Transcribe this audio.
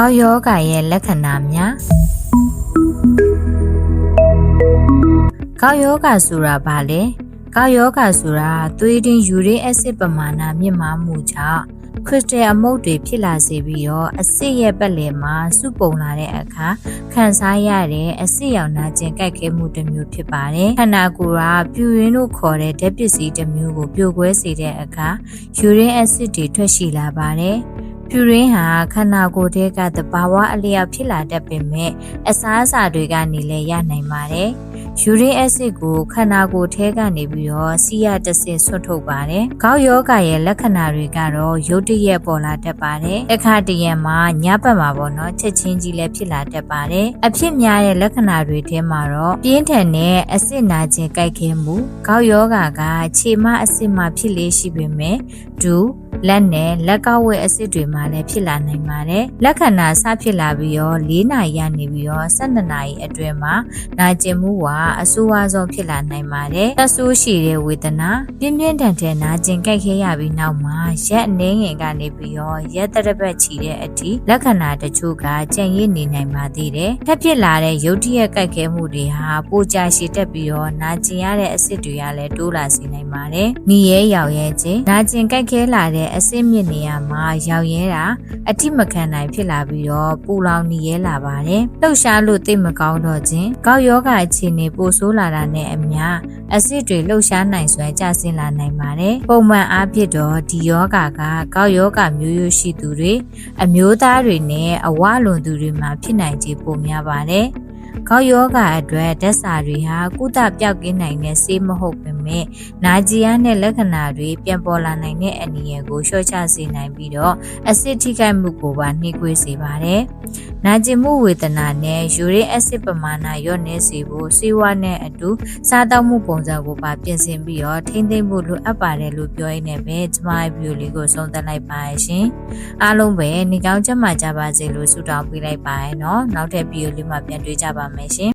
ကောက်ယောဂရဲ့လက္ခဏာများကောက်ယောဂဆိုတာဘာလဲကောက်ယောဂဆိုတာသွေးတွင်းယူရင်းအက်ဆစ်ပမာဏမြင့်မားမှုကြောင့်ခရစ်စတယ်အမုတ်တွေဖြစ်လာစေပြီးတော့အဆစ်ရဲ့ပတ်လည်မှာစုပုံလာတဲ့အခါခံစားရတဲ့အဆစ်ရောင်နာကျင်ကြိုက်ခဲမှုတစ်မျိုးဖြစ်ပါတယ်ခန္ဓာကိုယ်ကပြူရင်းတို့ခေါ်တဲ့ဓာတ်ပစ္စည်းတစ်မျိုးကိုပြိုကွဲစေတဲ့အခါယူရင်းအက်ဆစ်တွေထွက်ရှိလာပါတယ် ပြူရင်းဟာခန္ဓာကိုယ်ထဲကသဘာဝအလျောက်ဖြစ်လာတတ်ပေမဲ့အစားအစာတွေကနေလည်းရနိုင်ပါတယ်။ယူရင်းအက်ဆစ်ကိုခန္ဓာကိုယ်ထဲကနေပြီးတော့ဆီးရတစ်ဆင့်ဆွတ်ထုတ်ပါတယ်။ကောက်ယောဂရဲ့လက္ခဏာတွေကတော့ရုတ်တရက်ပေါ်လာတတ်ပါတယ်။အခါတရံမှာညဘက်မှာပေါ့နော်ချက်ချင်းကြီးလည်းဖြစ်လာတတ်ပါတယ်။အဖြစ်များတဲ့လက္ခဏာတွေထဲမှာတော့ပြင်းထန်တဲ့အဆစ်နာခြင်းကြိုက်ခဲမှုကောက်ယောဂကခြေမအဆစ်မှဖြစ်လေရှိပေမဲ့ဒူ လက်နဲ့လက်ကောက်ဝဲအဆစ်တွေမှာလည်းဖြစ်လာနိုင်ပါတယ်။လက္ခဏာစဖြစ်လာပြီးတော့၄နာရီရနေပြီးတော့၁၂နာရီအတွင်းမှာနာကျင်မှုကအဆိုးဝါးဆုံးဖြစ်လာနိုင်ပါတယ်။သက်ဆိုးရှိတဲ့ဝေဒနာပြင်းပြင်းထန်ထန်နာကျင်ကြိုက်ခဲရပြီးနောက်မှာရက်အနေငယ်ကနေပြီးတော့ရက်တရပတ်ချီတဲ့အထိလက္ခဏာတချို့ကကြံ့ရည်နေနိုင်ပါသေးတယ်။ထပ်ဖြစ်လာတဲ့ရုတ်တရက်ကြိုက်ခဲမှုတွေဟာပိုကြရှည်တက်ပြီးတော့နာကျင်ရတဲ့အဆစ်တွေကလည်းတိုးလာစေနိုင်ပါတယ်။ညီရဲရောက်ရဲခြင်းနာကျင်ကြိုက်ခဲလာတဲ့အဆစ်မြင့်နေရမှာရောက်ရဲတာအတိမခံနိုင်ဖြစ်လာပြီးတော့ပူလောင်နေရဲလာပါတယ်။လှုပ်ရှားလို့သိမကောင်းတော့ခြင်းကောက်ယောဂအခြေအနေပိုဆိုးလာတာနဲ့အမျှအဆစ်တွေလှုပ်ရှားနိုင်စွမ်းကျဆင်းလာနိုင်ပါတယ်။ပုံမှန်အားဖြင့်တော့ဒီယောဂကကောက်ယောဂမျိုးရိုးရှိသူတွေအမျိုးသားတွေနဲ့အဝလွန်သူတွေမှာဖြစ်နိုင်ခြေပိုများပါတယ်။ကောက်ယောဂအတွက်ဓာတ်စာတွေဟာကုသပြောက်ကင်းနိုင်တဲ့ဆေးမဟုတ်ပေ မဲ့နာကျင်ရတဲ့လက္ခဏာတွေပြန်ပေါ်လာနိုင်တဲ့အနေအကိုလျှော့ချစေနိုင်ပြီးတော့အဆစ်ထိခိုက်မှုကိုပါနှိကွေးစေပါတယ်။နာကျင်မှုဝေဒနာနဲ့ယူရစ်အက်ဆစ်ပမာဏလျော့နေစေဖို့ဆေးဝါးနဲ့အတူစားသောက်မှုပုံစံကိုပါပြင်ဆင်ပြီးတော့ထိမ့်သိမ့်ဖို့လိုအပ်ပါတယ်လို့ပြောရင်းနဲ့ပဲကျမရဲ့ဗီဒီယိုလေးကိုဆုံးသက်လိုက်ပါရှင်။အားလုံးပဲနေကောင်းချမ်းသာကြပါစေလို့ဆုတောင်းပေးလိုက်ပါရနော်။နောက်ထပ်ဗီဒီယိုလေးမှာပြန်တွေ့ကြပါမယ်ရှင်